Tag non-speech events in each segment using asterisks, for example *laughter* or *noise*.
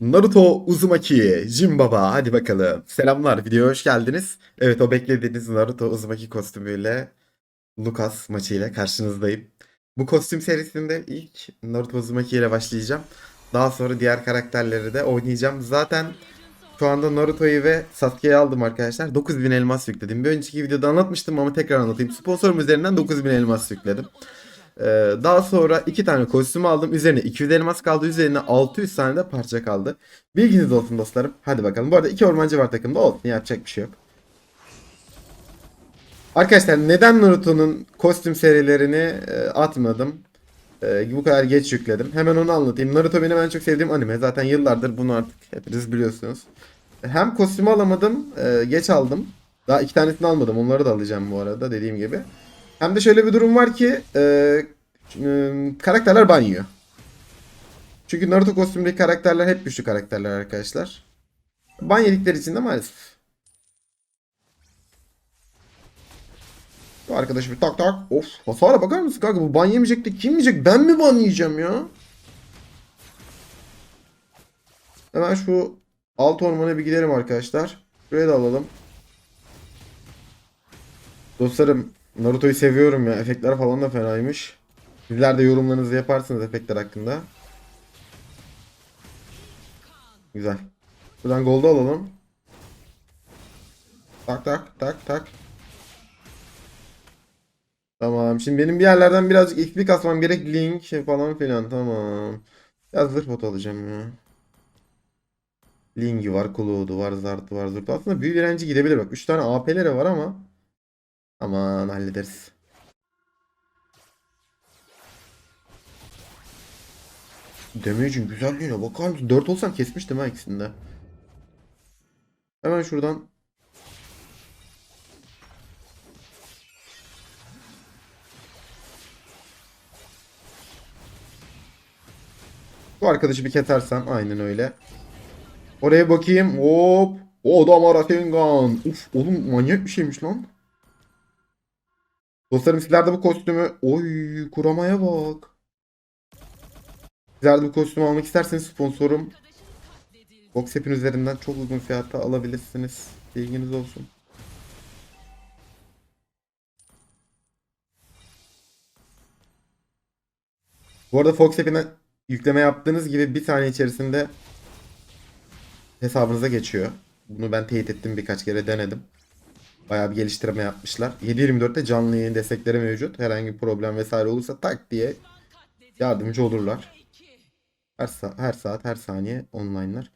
Naruto Uzumaki, Jin Baba hadi bakalım. Selamlar videoya hoş geldiniz. Evet o beklediğiniz Naruto Uzumaki kostümüyle Lucas maçıyla karşınızdayım. Bu kostüm serisinde ilk Naruto Uzumaki ile başlayacağım. Daha sonra diğer karakterleri de oynayacağım. Zaten şu anda Naruto'yu ve Sasuke'yi aldım arkadaşlar. 9000 elmas yükledim. Bir önceki videoda anlatmıştım ama tekrar anlatayım. Sponsorum üzerinden 9000 elmas yükledim. Ee, daha sonra iki tane kostüm aldım. Üzerine 200 elmas kaldı. Üzerine 600 tane de parça kaldı. Bilginiz olsun dostlarım. Hadi bakalım. Bu arada iki ormancı var takımda. Olsun yapacak bir şey yok. Arkadaşlar neden Naruto'nun kostüm serilerini e, atmadım? E, bu kadar geç yükledim. Hemen onu anlatayım. Naruto benim en çok sevdiğim anime. Zaten yıllardır bunu artık hepiniz biliyorsunuz. Hem kostümü alamadım, e, geç aldım. Daha iki tanesini almadım. Onları da alacağım bu arada dediğim gibi. Hem de şöyle bir durum var ki e, karakterler ban yiyor. Çünkü Naruto kostümündeki karakterler hep güçlü karakterler arkadaşlar. Ban yedikleri için de maalesef. Bu arkadaş bir tak tak. Of hasara bakar mısın kanka bu ban yemeyecekti. Kim yiyecek? Ben mi ban yiyeceğim ya? Hemen şu alt ormana bir gidelim arkadaşlar. Buraya da alalım. Dostlarım Naruto'yu seviyorum ya. Efektler falan da fenaymış. Sizler de yorumlarınızı yaparsınız efektler hakkında. Güzel. Buradan gold'u alalım. Tak tak tak tak. Tamam. Şimdi benim bir yerlerden birazcık XP kasmam gerek. Link falan filan. Tamam. Biraz zırh bot alacağım ya. Ling'i var, Cloud'u var, Zart'ı var, Zırt'ı. Aslında büyü direnci gidebilir bak. 3 tane AP'leri var ama. Aman hallederiz. Damage'in güzelliğine bakar mısın? 4 olsam kesmiştim ha ikisinde. Hemen şuradan Bu arkadaşı bir ketersem aynen öyle. Oraya bakayım. Hop. O adam Rasengan. Uf oğlum manyak bir şeymiş lan. Dostlarım sizler de bu kostümü oy kuramaya bak. Sizler de bu kostümü almak isterseniz sponsorum Boxap'in üzerinden çok uygun fiyatta alabilirsiniz. Bilginiz olsun. Bu arada Fox App'ine yükleme yaptığınız gibi bir saniye içerisinde hesabınıza geçiyor. Bunu ben teyit ettim birkaç kere denedim. Bayağı bir geliştirme yapmışlar. 7.24'te canlı yayın destekleri mevcut. Herhangi bir problem vesaire olursa tak diye yardımcı olurlar. Her, sa- her saat her saniye online'lar.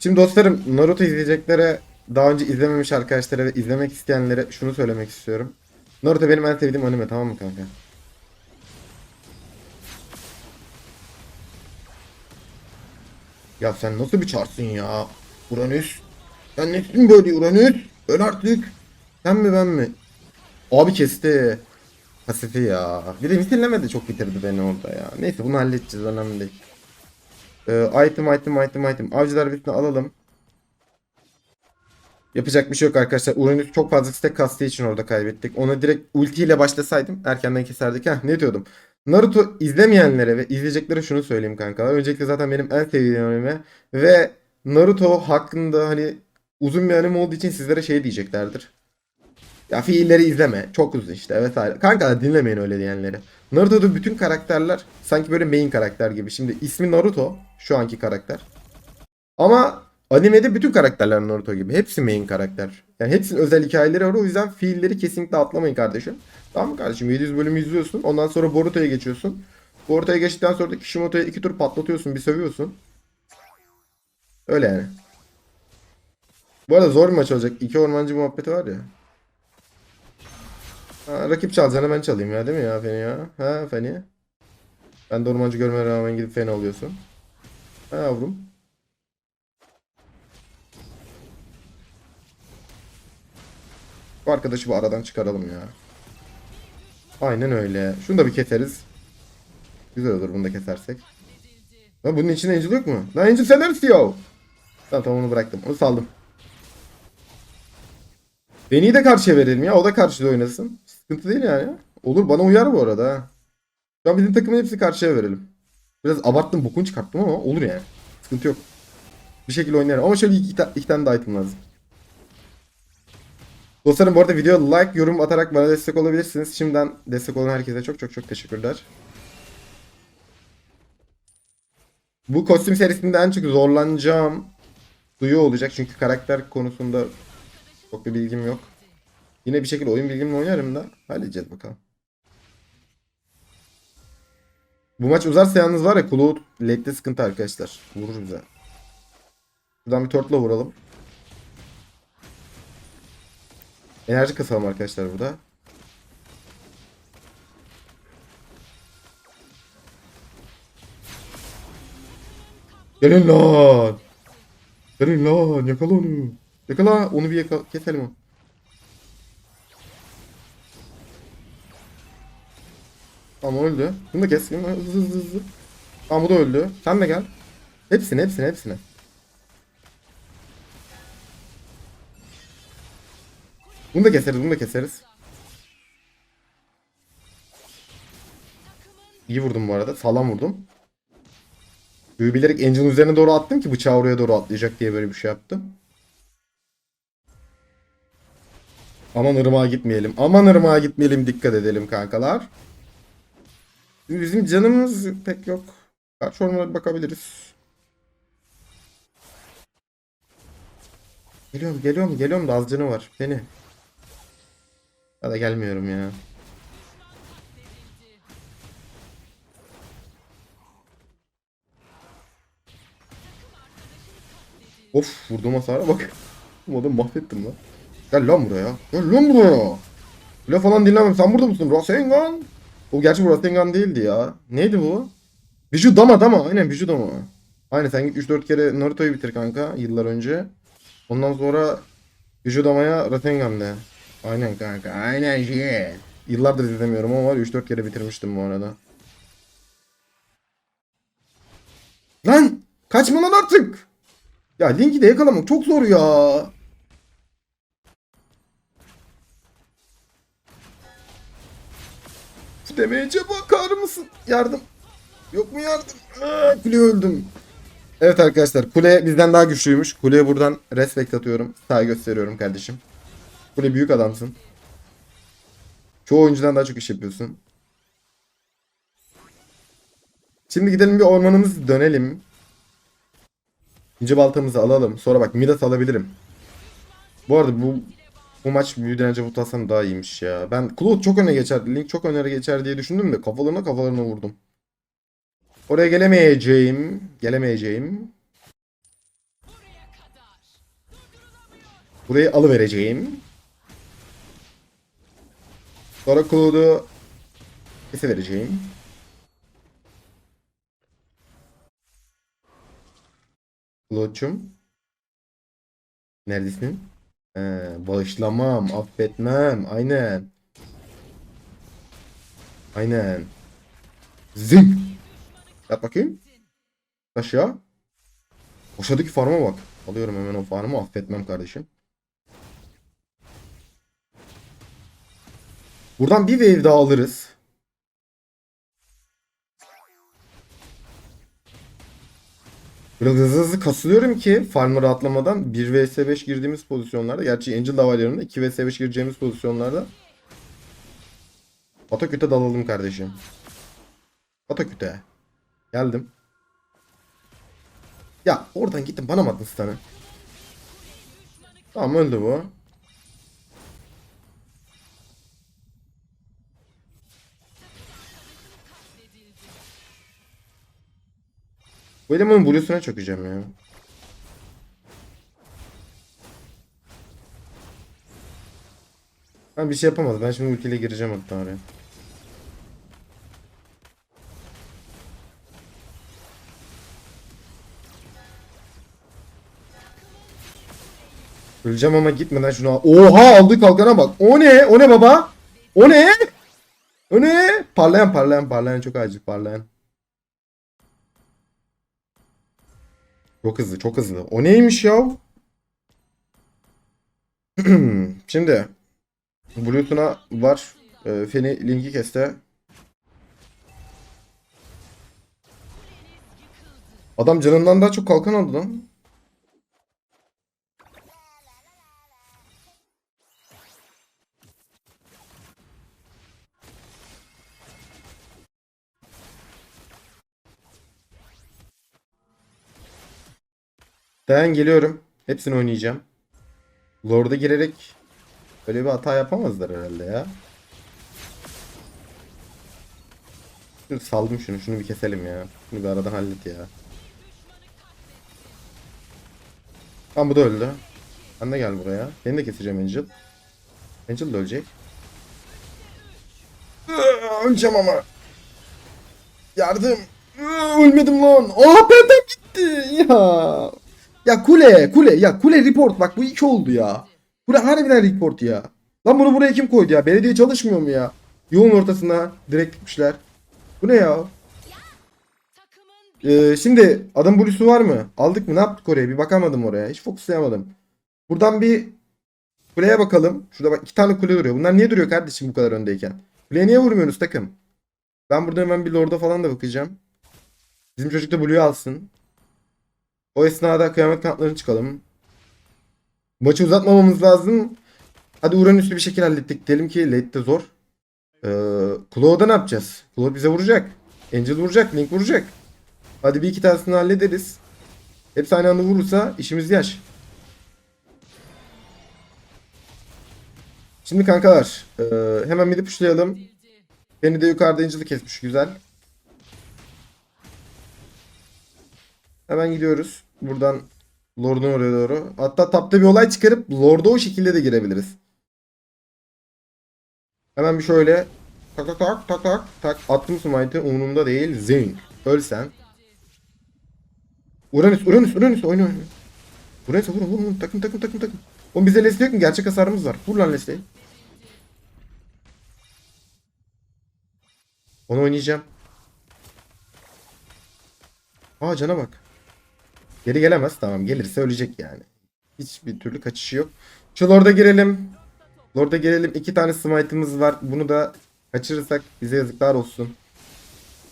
Şimdi dostlarım Naruto izleyeceklere daha önce izlememiş arkadaşlara ve izlemek isteyenlere şunu söylemek istiyorum. Naruto benim en sevdiğim anime tamam mı kanka? Ya sen nasıl bir çarsın ya? Uranüs. Sen nesin böyle Uranüs? Öl artık. Sen mi ben mi? Abi kesti. Pasifi ya. Bir de misillemedi çok bitirdi beni orada ya. Neyse bunu halledeceğiz önemli değil. Ee, item item item item. Avcılar bitini alalım. Yapacak bir şey yok arkadaşlar. Uranüs çok fazla stack kastığı için orada kaybettik. Ona direkt ultiyle başlasaydım erkenden keserdik. Heh ne diyordum. Naruto izlemeyenlere ve izleyeceklere şunu söyleyeyim kankalar. Öncelikle zaten benim en sevdiğim anime. Ve Naruto hakkında hani uzun bir anime olduğu için sizlere şey diyeceklerdir. Ya fiilleri izleme. Çok uzun işte vesaire. Kanka dinlemeyin öyle diyenleri. Naruto'da bütün karakterler sanki böyle main karakter gibi. Şimdi ismi Naruto şu anki karakter. Ama animede bütün karakterler Naruto gibi. Hepsi main karakter. Yani hepsinin özel hikayeleri var. O yüzden fiilleri kesinlikle atlamayın kardeşim. Tamam mı kardeşim? 700 bölümü izliyorsun. Ondan sonra Boruto'ya geçiyorsun. Boruto'ya geçtikten sonra da Kishimoto'ya iki tur patlatıyorsun. Bir sövüyorsun. Öyle yani. Bu arada zor bir maç olacak. İki ormancı muhabbeti var ya. Ha, rakip çalacağına ben çalayım ya değil mi ya Feni ya? Ha Feni? Ben de ormancı görmeye rağmen gidip Feni oluyorsun. Ha yavrum. Bu arkadaşı bu aradan çıkaralım ya. Aynen öyle. Şunu da bir keseriz. Güzel olur bunu da kesersek. Ha, bunun içinde Angel yok mu? Lan Angel sen neresin ya? Tamam tamam onu bıraktım. Onu saldım. Beni de karşıya verelim ya. O da karşıda oynasın. Sıkıntı değil yani. Olur bana uyar bu arada ha. Şu an bizim takımın hepsi karşıya verelim. Biraz abarttım bokunu çıkarttım ama olur yani. Sıkıntı yok. Bir şekilde oynarım. Ama şöyle iki, iki tane daha item lazım. Dostlarım bu arada video like, yorum atarak bana destek olabilirsiniz. Şimdiden destek olan herkese çok çok çok teşekkürler. Bu kostüm serisinde en çok zorlanacağım duyu olacak. Çünkü karakter konusunda çok bir bilgim yok. Yine bir şekilde oyun bilgimle oynarım da. Halledeceğiz bakalım. Bu maç uzarsa yalnız var ya Cloud late'de sıkıntı arkadaşlar. Vurur bize. Buradan bir turtle'a vuralım. Enerji kasalım arkadaşlar burada. Gelin lan. Gelin lan yakala onu. Yakala onu bir yakala keselim o. Tamam öldü. Bunu da kes. Hızlı hızlı hızlı. Tamam bu da öldü. Sen de gel. Hepsini hepsini hepsini. Bunu da keseriz bunu da keseriz. İyi vurdum bu arada. Sağlam vurdum. Büyü bilerek Angel'ın üzerine doğru attım ki bıçağı oraya doğru atlayacak diye böyle bir şey yaptım. Aman ırmağa gitmeyelim. Aman ırmağa gitmeyelim. Dikkat edelim kankalar. Bizim canımız pek yok. Kaç ormana bakabiliriz. Geliyorum geliyorum geliyorum da az canı var. Beni. Ya da gelmiyorum ya. Of vurduğum hasara bak. *laughs* Bu mahvettim lan. Gel lan buraya. Gel lan buraya. Laf falan dinlemem. Sen burada mısın? Rasengan. O gerçi bu Rasengan değildi ya. Neydi bu? Biju Dama Dama. Aynen Biju Dama. Aynen sen git 3-4 kere Naruto'yu bitir kanka yıllar önce. Ondan sonra Biju Dama'ya Rasengan de. Aynen kanka. Aynen şey. Yıllardır izlemiyorum ama var ya, 3-4 kere bitirmiştim bu arada. Lan! Kaçma lan artık! Ya Link'i de yakalamak çok zor ya. Demeyece bakar mısın? Yardım. Yok mu yardım? Aa, kule öldüm. Evet arkadaşlar kule bizden daha güçlüymüş. Kuleye buradan respekt atıyorum. Saygı gösteriyorum kardeşim. Kule büyük adamsın. Çoğu oyuncudan daha çok iş yapıyorsun. Şimdi gidelim bir ormanımızı dönelim. İnce baltamızı alalım. Sonra bak Midas alabilirim. Bu arada bu bu maç büyüden önce daha iyiymiş ya. Ben Claude çok öne geçer, Link çok öne geçer diye düşündüm de kafalarına kafalarına vurdum. Oraya gelemeyeceğim. Gelemeyeceğim. Burayı alıvereceğim. Sonra Claude'u kesevereceğim. Claude'cum. Neredesin? Bağışlamam, affetmem. Aynen. Aynen. Zing. Yat bakayım. Aşağı. Aşağıdaki farma bak. Alıyorum hemen o farmı. Affetmem kardeşim. Buradan bir wave daha alırız. Biraz hızlı hızlı kasılıyorum ki farmı atlamadan 1 vs 5 girdiğimiz pozisyonlarda gerçi Angel da var yanımda 2 vs 5 gireceğimiz pozisyonlarda Ataküte dalalım kardeşim. Ataküte. Geldim. Ya oradan gittim bana mı attın stun'ı? Tamam öldü bu. Bu elemanın bluesuna çökeceğim ya. Ben bir şey yapamaz. Ben şimdi ultiyle gireceğim hatta oraya. Öleceğim ama gitmeden şunu al. Oha aldı kalkana bak. O ne? O ne baba? O ne? O ne? Parlayan parlayan parlayan çok acil parlayan. Çok hızlı çok hızlı. O neymiş ya? *clears throat* Şimdi Bluetooth'una var. Ee, Feni linki keste. Adam canından daha çok kalkan aldı lan. Dayan geliyorum. Hepsini oynayacağım. Lord'a girerek böyle bir hata yapamazlar herhalde ya. Dur, Saldım şunu. Şunu bir keselim ya. Şunu bir aradan hallet ya. Tamam bu da öldü. Sen de gel buraya. Seni de keseceğim Angel. Angel de ölecek. Öleceğim ama. Yardım. Ölmedim lan. Aa benden gitti. Ya. Ya kule kule ya kule report bak bu iki oldu ya. Kule harbiden report ya. Lan bunu buraya kim koydu ya? Belediye çalışmıyor mu ya? Yolun ortasına direkt gitmişler. Bu ne ya? Ee, şimdi adam blusu var mı? Aldık mı? Ne yaptık oraya? Bir bakamadım oraya. Hiç fokuslayamadım. Buradan bir kuleye bakalım. Şurada bak iki tane kule duruyor. Bunlar niye duruyor kardeşim bu kadar öndeyken? Kuleye niye vurmuyorsunuz takım? Ben burada hemen bir lorda falan da bakacağım. Bizim çocuk da blue'yu alsın. O esnada kıyamet kanatlarını çıkalım. Maçı uzatmamamız lazım. Hadi Uranüs'ü bir şekilde hallettik. Diyelim ki late'de zor. Ee, Claw'da ne yapacağız? Claw bize vuracak. Angel vuracak. Link vuracak. Hadi bir iki tanesini hallederiz. Hepsi aynı anda vurursa işimiz yaş. Şimdi kankalar e, hemen midi pushlayalım. Beni de yukarıda Angel'ı kesmiş güzel. Hemen gidiyoruz. Buradan Lord'un oraya doğru. Hatta tapta bir olay çıkarıp Lord'a o şekilde de girebiliriz. Hemen bir şöyle tak tak tak tak tak tak attım smite'ı umurumda değil. Zing. Ölsen. Uranüs Uranüs Uranüs oyna oyna. Uranüs'e vurun vurun takım takım takım takım. Oğlum bize Leslie yok mu? Gerçek hasarımız var. Vur lan Leslie'yi. Onu oynayacağım. Aa cana bak. Geri gelemez. Tamam gelirse ölecek yani. Hiçbir türlü kaçışı yok. Şu Lord'a girelim. Lord'a girelim. İki tane smite'ımız var. Bunu da kaçırırsak bize yazıklar olsun.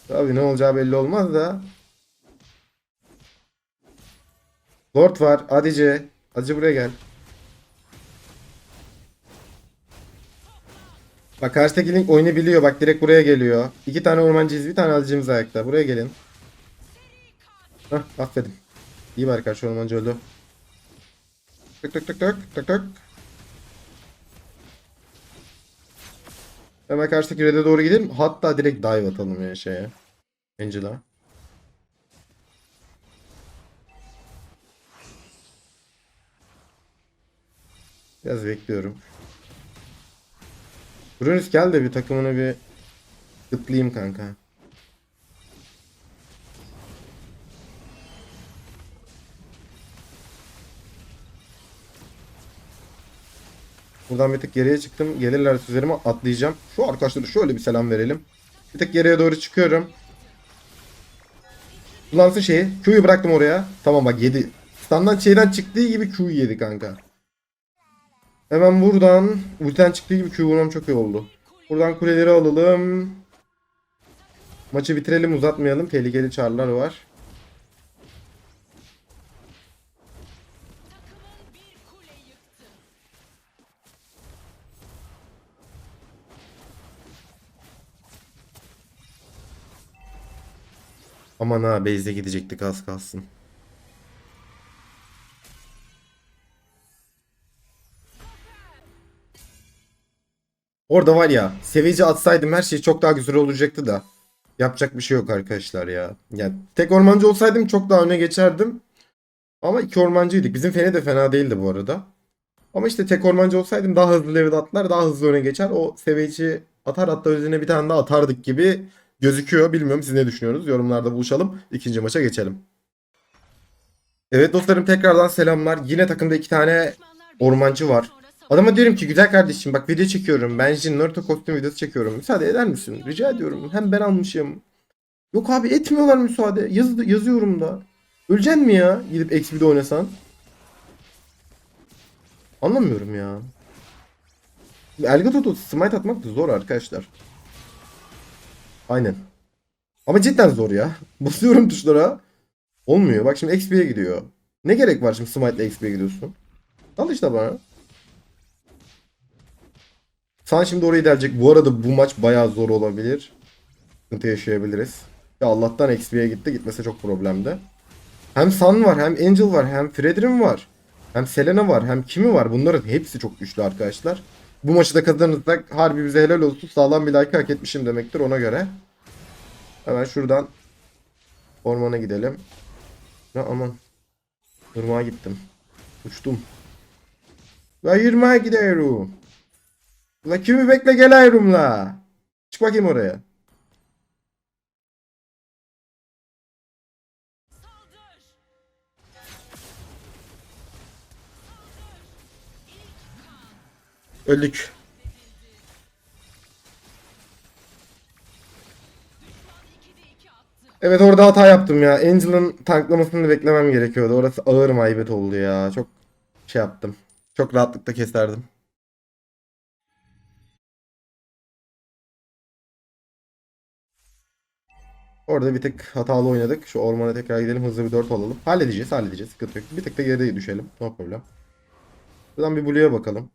Tabii ne olacağı belli olmaz da. Lord var. Adice. Adice buraya gel. Bak karşıdaki link oyunu biliyor. Bak direkt buraya geliyor. İki tane ormancıyız. Bir tane alıcımız ayakta. Buraya gelin. Hah affedin. İyi bari karşı ormancı öldü. Tık tık tık tık tık tık. Hemen karşıdaki red'e doğru gidelim. Hatta direkt dive atalım ya şeye. Angela. Biraz bekliyorum. Brunus gel de bir takımını bir gıtlayayım kanka. Buradan bir tık geriye çıktım. Gelirler üzerime atlayacağım. Şu arkadaşlara şöyle bir selam verelim. Bir tık geriye doğru çıkıyorum. Kullansın şeyi. Q'yu bıraktım oraya. Tamam bak yedi. Standdan şeyden çıktığı gibi Q'yu yedi kanka. Hemen buradan ultiden çıktığı gibi Q vurmam çok iyi oldu. Buradan kuleleri alalım. Maçı bitirelim uzatmayalım. Tehlikeli çarlar var. Aman ha base'e gidecektik az kalsın. Orada var ya sevici atsaydım her şey çok daha güzel olacaktı da. Yapacak bir şey yok arkadaşlar ya. Yani tek ormancı olsaydım çok daha öne geçerdim. Ama iki ormancıydık. Bizim fene de fena değildi bu arada. Ama işte tek ormancı olsaydım daha hızlı level atlar daha hızlı öne geçer. O sevici atar hatta üzerine bir tane daha atardık gibi gözüküyor. Bilmiyorum siz ne düşünüyorsunuz? Yorumlarda buluşalım. İkinci maça geçelim. Evet dostlarım tekrardan selamlar. Yine takımda iki tane ormancı var. Adama diyorum ki güzel kardeşim bak video çekiyorum. Ben Jin Naruto kostüm videosu çekiyorum. Müsaade eder misin? Rica ediyorum. Hem ben almışım. Yok abi etmiyorlar müsaade. Yaz, yazıyorum da. Öleceksin mi ya? Gidip XP'de oynasan. Anlamıyorum ya. Elgato'da smite atmak da zor arkadaşlar. Aynen. Ama cidden zor ya. *laughs* Basıyorum tuşlara. Olmuyor. Bak şimdi XP'ye gidiyor. Ne gerek var şimdi smite ile XP'ye gidiyorsun? Al işte bana. Sen şimdi orayı delecek. Bu arada bu maç bayağı zor olabilir. Sıkıntı yaşayabiliriz. Ya Allah'tan XP'ye gitti. Gitmese çok problemdi. Hem Sun var, hem Angel var, hem Fredrin var. Hem Selena var, hem Kimi var. Bunların hepsi çok güçlü arkadaşlar. Bu maçı da kazanırsak harbi bize helal olsun. Sağlam bir like hak etmişim demektir ona göre. Hemen şuradan ormana gidelim. Ya aman. Irmağa gittim. Uçtum. Ve yırmağa gidiyorum. La kimi bekle geliyorum la. Çık bakayım oraya. Öldük. Evet orada hata yaptım ya. Angel'ın tanklamasını beklemem gerekiyordu. Orası ağır maybet oldu ya. Çok şey yaptım. Çok rahatlıkla keserdim. Orada bir tık hatalı oynadık. Şu ormana tekrar gidelim. Hızlı bir 4 alalım. Halledeceğiz, halledeceğiz. Sıkıntı yok. Bir tık da geride düşelim. No problem. Buradan bir Blue'ya bakalım.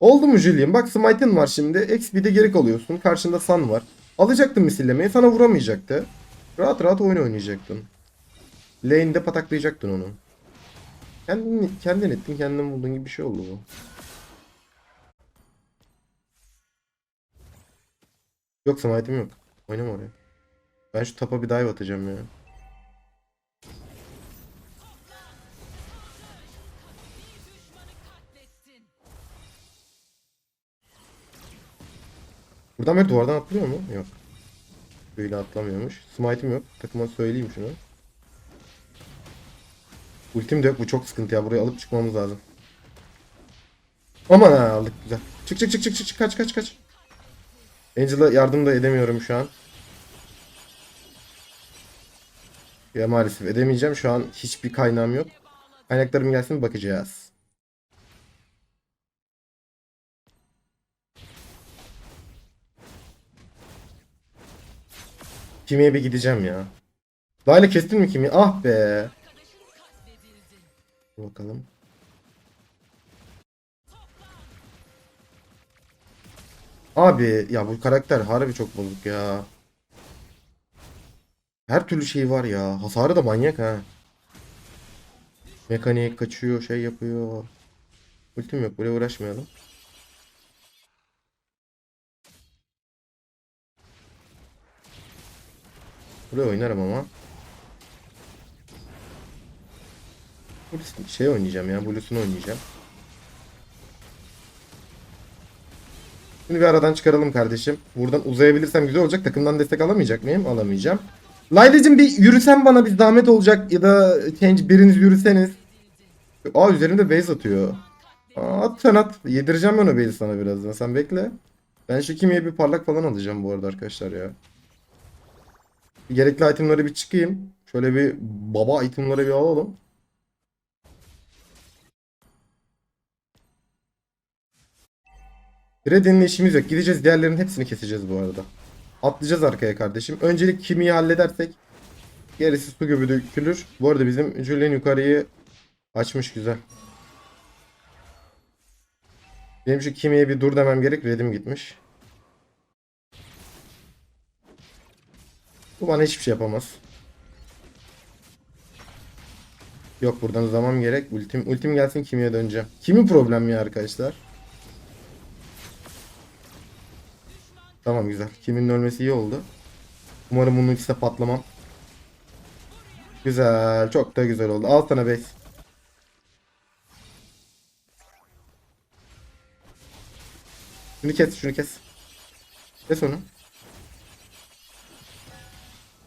Oldu mu Julian? Bak Smite'ın var şimdi. XP'de geri kalıyorsun. Karşında Sun var. Alacaktın misillemeyi. Sana vuramayacaktı. Rahat rahat oyun oynayacaktın. Lane'de pataklayacaktın onu. Kendin, kendin ettin, kendin buldun gibi bir şey oldu bu. Yok smite'im yok. Oynama oraya. Ben şu tapa bir dive atacağım ya. Buradan böyle duvardan atlıyor mu? Yok. Böyle atlamıyormuş. Smite'im yok. Takıma söyleyeyim şunu. Ultim de yok. Bu çok sıkıntı ya. Burayı alıp çıkmamız lazım. Aman ha aldık güzel. Çık çık çık çık çık kaç kaç kaç. Angel'a yardım da edemiyorum şu an. Ya maalesef edemeyeceğim. Şu an hiçbir kaynağım yok. Kaynaklarım gelsin bakacağız. Kimiye bir gideceğim ya. Layla kestin mi kimi? Ah be. Bakalım. Abi ya bu karakter harbi çok bozuk ya. Her türlü şey var ya. Hasarı da manyak ha. Mekanik kaçıyor, şey yapıyor. Ultim yok, böyle uğraşmayalım. Buraya oynarım ama. Şey oynayacağım ya, Blue'sunu oynayacağım. Şimdi bir aradan çıkaralım kardeşim. Buradan uzayabilirsem güzel olacak. Takımdan destek alamayacak mıyım? Alamayacağım. Layla'cığım bir yürüsen bana bir zahmet olacak ya da Change biriniz yürüseniz. Aa üzerimde base atıyor. Aa, at sen at. Yedireceğim ben o base'i sana birazdan. Sen bekle. Ben şu kimiye bir parlak falan alacağım bu arada arkadaşlar ya. Gerekli itemları bir çıkayım. Şöyle bir baba itemları bir alalım. Red'inle işimiz yok. Gideceğiz diğerlerinin hepsini keseceğiz bu arada. Atlayacağız arkaya kardeşim. Öncelik kimiyi halledersek gerisi su gibi dökülür. Bu arada bizim Julian yukarıyı açmış güzel. Benim şu kimiye bir dur demem gerek. Red'im gitmiş. Bu bana hiçbir şey yapamaz. Yok buradan zaman gerek. Ultim, ultim gelsin kimiye döneceğim. Kimin problemi ya arkadaşlar? Tamam güzel. Kimin ölmesi iyi oldu. Umarım bunun ikisi patlamam. Güzel. Çok da güzel oldu. Al sana base. Şunu kes, şunu kes. Kes onu.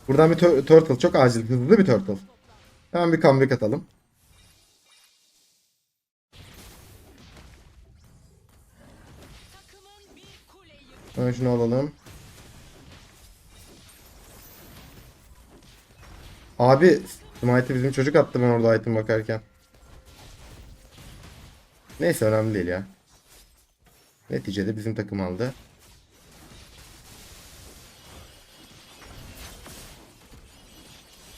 Buradan bir tur- turtle. Çok acil. Hızlı bir turtle. Hemen bir comeback atalım. Hemen şunu alalım. Abi Smite'ı bizim çocuk attı ben orada item bakarken. Neyse önemli değil ya. Neticede bizim takım aldı.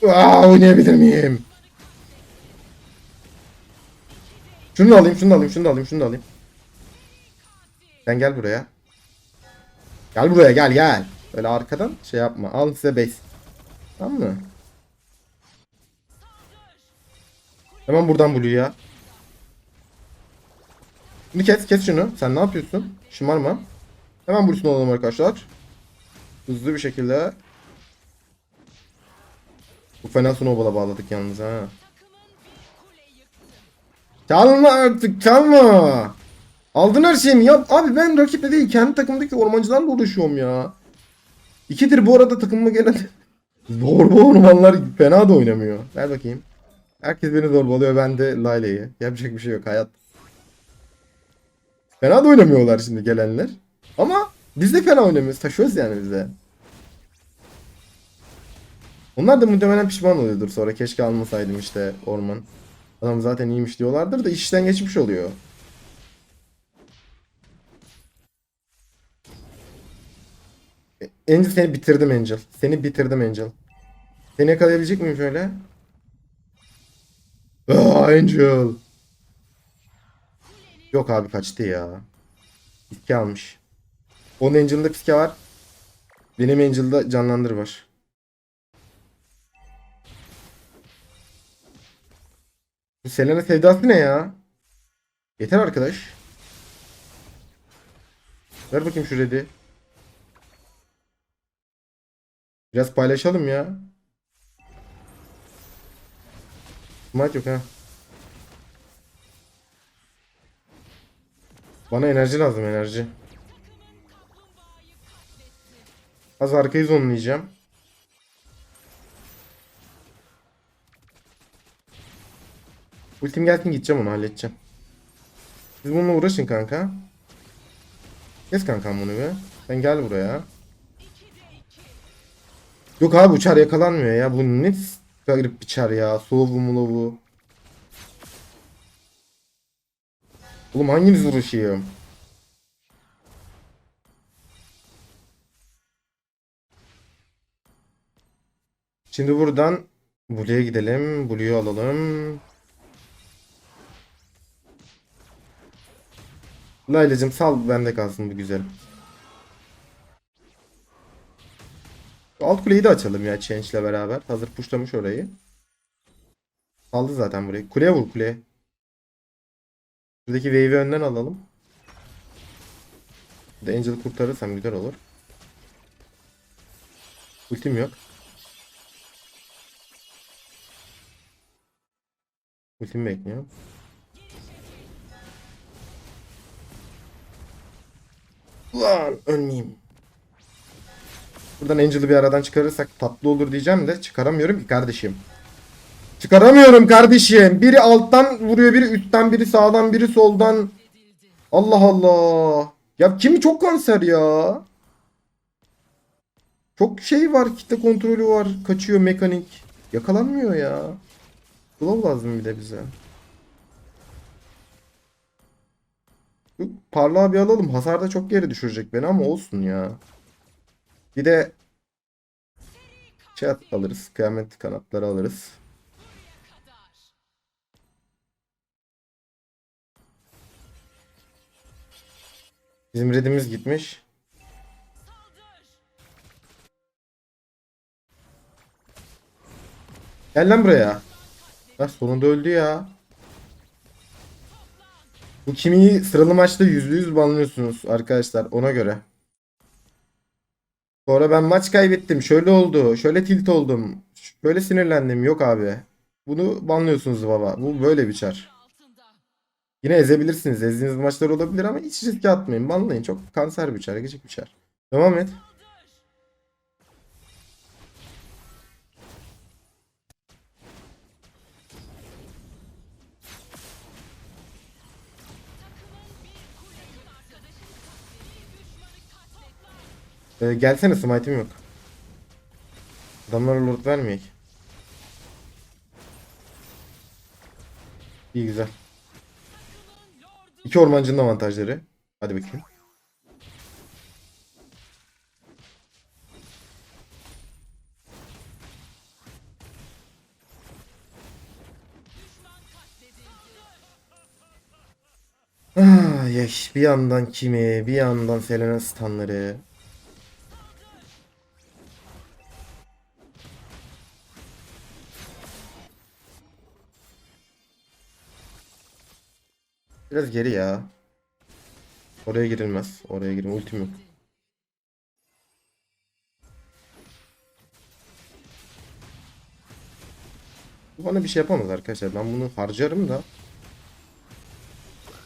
Aa, oynayabilir miyim? Şunu da alayım, şunu da alayım, şunu da alayım, şunu da alayım. Sen gel buraya. Gel buraya gel gel. Öyle arkadan şey yapma. Al size base. Tamam mı? Hemen buradan Blue ya. Şimdi kes kes şunu. Sen ne yapıyorsun? Şımarma. Hemen Blue'sunu alalım arkadaşlar. Hızlı bir şekilde. Bu fena snowball'a bağladık yalnız ha. Çalma artık çalma. Aldın her şeyimi yap. Abi ben rakiple değil kendi takımdaki ormancılarla uğraşıyorum ya. İkidir bu arada takımıma gelen *laughs* zorba ormanlar fena da oynamıyor. Ver bakayım. Herkes beni zorbalıyor ben de Laile'yi. Yapacak bir şey yok hayat. Fena da oynamıyorlar şimdi gelenler. Ama biz de fena oynamıyoruz. Taşıyoruz yani biz de. Onlar da muhtemelen pişman oluyordur sonra. Keşke almasaydım işte orman. Adam zaten iyiymiş diyorlardır da iş işten geçmiş oluyor. E, Angel seni bitirdim Angel. Seni bitirdim Angel. Seni yakalayabilecek miyim şöyle? Aa, Angel. Yok abi kaçtı ya. Piske almış. Onun Angel'da piske var. Benim Angel'da canlandır var. Selena sevdası ne ya? Yeter arkadaş. Ver bakayım şu red'i. Biraz paylaşalım ya. Smite yok ha. Bana enerji lazım enerji. Az arkayı zonlayacağım. Ultim gelsin gideceğim onu halledeceğim. Siz bununla uğraşın kanka. Kes kankam bunu be. Sen gel buraya. Yok abi uçar yakalanmıyor ya. Bu ne garip bir çar ya. Soğuvu muluvu. Oğlum hanginiz vuruşuyor? Şimdi buradan Blue'ya gidelim. Blue'yu alalım. Laylacım sal bende kalsın bu güzel. Alt kuleyi de açalım ya Change ile beraber. Hazır pushlamış orayı. Aldı zaten burayı. Kuleye vur kuleye. Buradaki wave'i önden alalım. Burada Angel'ı kurtarırsam güzel olur. Ultim yok. Ultim bekliyor. Ulan ölmeyeyim. Buradan Angel'ı bir aradan çıkarırsak tatlı olur diyeceğim de çıkaramıyorum ki kardeşim. Çıkaramıyorum kardeşim. Biri alttan vuruyor, biri üstten, biri sağdan, biri soldan. Allah Allah. Ya kimi çok kanser ya. Çok şey var, kitle kontrolü var. Kaçıyor mekanik. Yakalanmıyor ya. Glove lazım bir de bize. Parlağı bir alalım. Hasar da çok geri düşürecek beni ama olsun ya. Bir de şey alırız. Kıyamet kanatları alırız. Bizim redimiz gitmiş. Gel lan buraya. Ha, sonunda öldü ya. Bu kimiyi sıralı maçta %100 banlıyorsunuz arkadaşlar ona göre. Sonra ben maç kaybettim. Şöyle oldu. Şöyle tilt oldum. Şöyle sinirlendim. Yok abi. Bunu banlıyorsunuz baba. Bu böyle bir çar. Yine ezebilirsiniz. Ezdiğiniz maçlar olabilir ama hiç riske atmayın. Banlayın. Çok kanser bir çar. Gıcık bir çar. Devam et. Ee, gelsene smite'im yok. Adamlara lord vermeyek. İyi güzel. İki ormancının avantajları. Hadi bakayım. Ah, yaş. Bir yandan kimi, bir yandan Selena standları. Biraz geri ya. Oraya girilmez. Oraya girin. Ultim yok. Bana bir şey yapamaz arkadaşlar. Ben bunu harcarım da.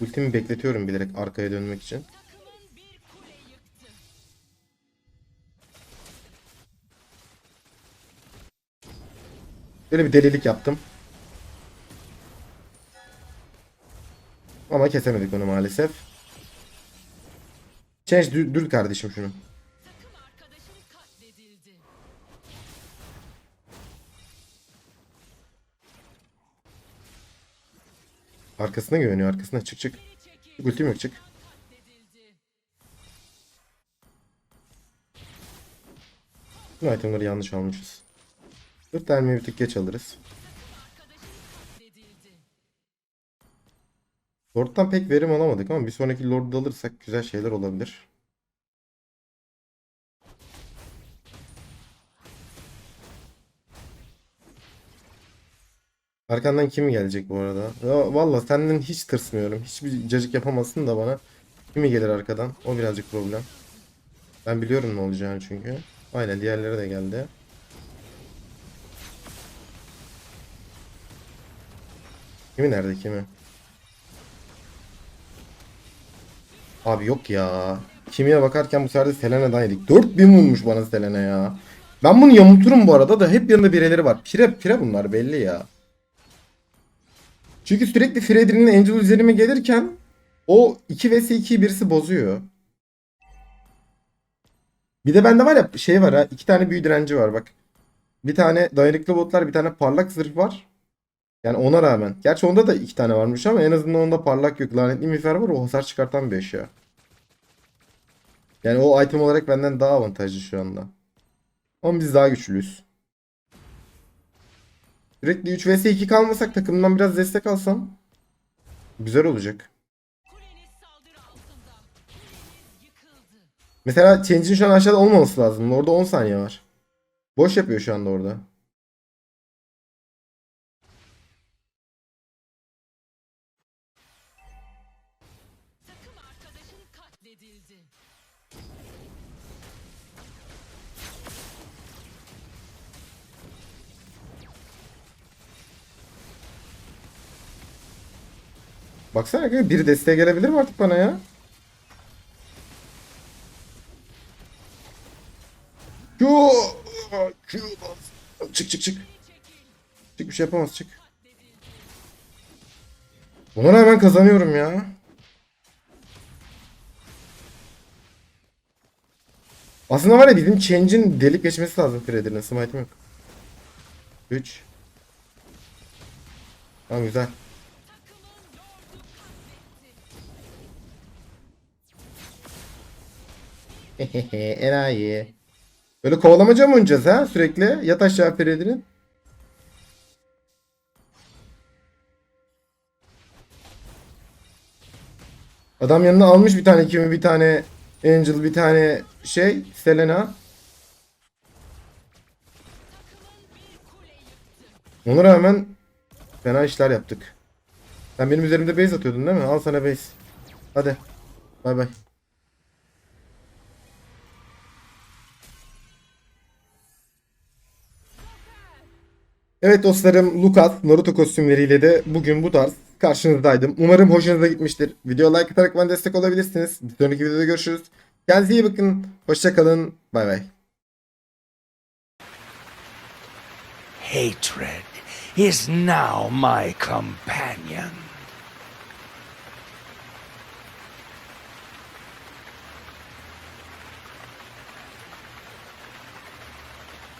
Ultimi bekletiyorum bilerek arkaya dönmek için. Böyle bir delilik yaptım. Ama kesemedik onu maalesef. Change dür, dür kardeşim şunu. Arkasına güveniyor arkasına çık çık. Çık, Ultim yok çık. Bu itemleri yanlış almışız. 4 tane bir tık geç alırız. Lord'dan pek verim alamadık ama bir sonraki Lord'u alırsak güzel şeyler olabilir. Arkandan kim gelecek bu arada? Ya, Valla senden hiç tırsmıyorum. Hiçbir cacık yapamazsın da bana. Kimi gelir arkadan? O birazcık problem. Ben biliyorum ne olacağını çünkü. Aynen diğerleri de geldi. Kimi nerede kimi? Abi yok ya. Kimiye bakarken bu sefer de Selena'dan yedik. 4000 vurmuş bana Selena ya. Ben bunu yamulturum bu arada da hep yanında bireleri var. Pire pire bunlar belli ya. Çünkü sürekli Fredrin'in Angel üzerime gelirken o 2 vs 2'yi birisi bozuyor. Bir de bende var ya şey var ha iki tane büyü direnci var bak. Bir tane dayanıklı botlar bir tane parlak zırh var. Yani ona rağmen. Gerçi onda da iki tane varmış ama en azından onda parlak yok. Lanetli miğfer var o hasar çıkartan bir eşya. Yani o item olarak benden daha avantajlı şu anda. Ama biz daha güçlüyüz. Sürekli 3 vs 2 kalmasak takımdan biraz destek alsam güzel olacak. Mesela Change'in şu an aşağıda olmaması lazım. Orada 10 saniye var. Boş yapıyor şu anda orada. Katledildi. Baksana kanka biri desteğe gelebilir mi artık bana ya? Çık çık çık. Çık bir şey yapamaz çık. Ona rağmen kazanıyorum ya. Aslında var ya bizim Change'in delip geçmesi lazım Freddy'nin. Smite'im yok. 3 Tamam güzel. *laughs* Enayi. Böyle kovalamaca mı oynayacağız ha sürekli? Yat aşağı Freddy'nin. Adam yanına almış bir tane kimi bir tane Angel bir tane şey Selena. Ona rağmen fena işler yaptık. Sen benim üzerimde base atıyordun değil mi? Al sana base. Hadi. Bay bay. Evet dostlarım Lucas Naruto kostümleriyle de bugün bu tarz karşınızdaydım. Umarım hoşunuza gitmiştir. Video like atarak bana destek olabilirsiniz. Bir sonraki videoda görüşürüz. Kendinize iyi bakın. Hoşçakalın. Bay bay. Hatred is now my companion.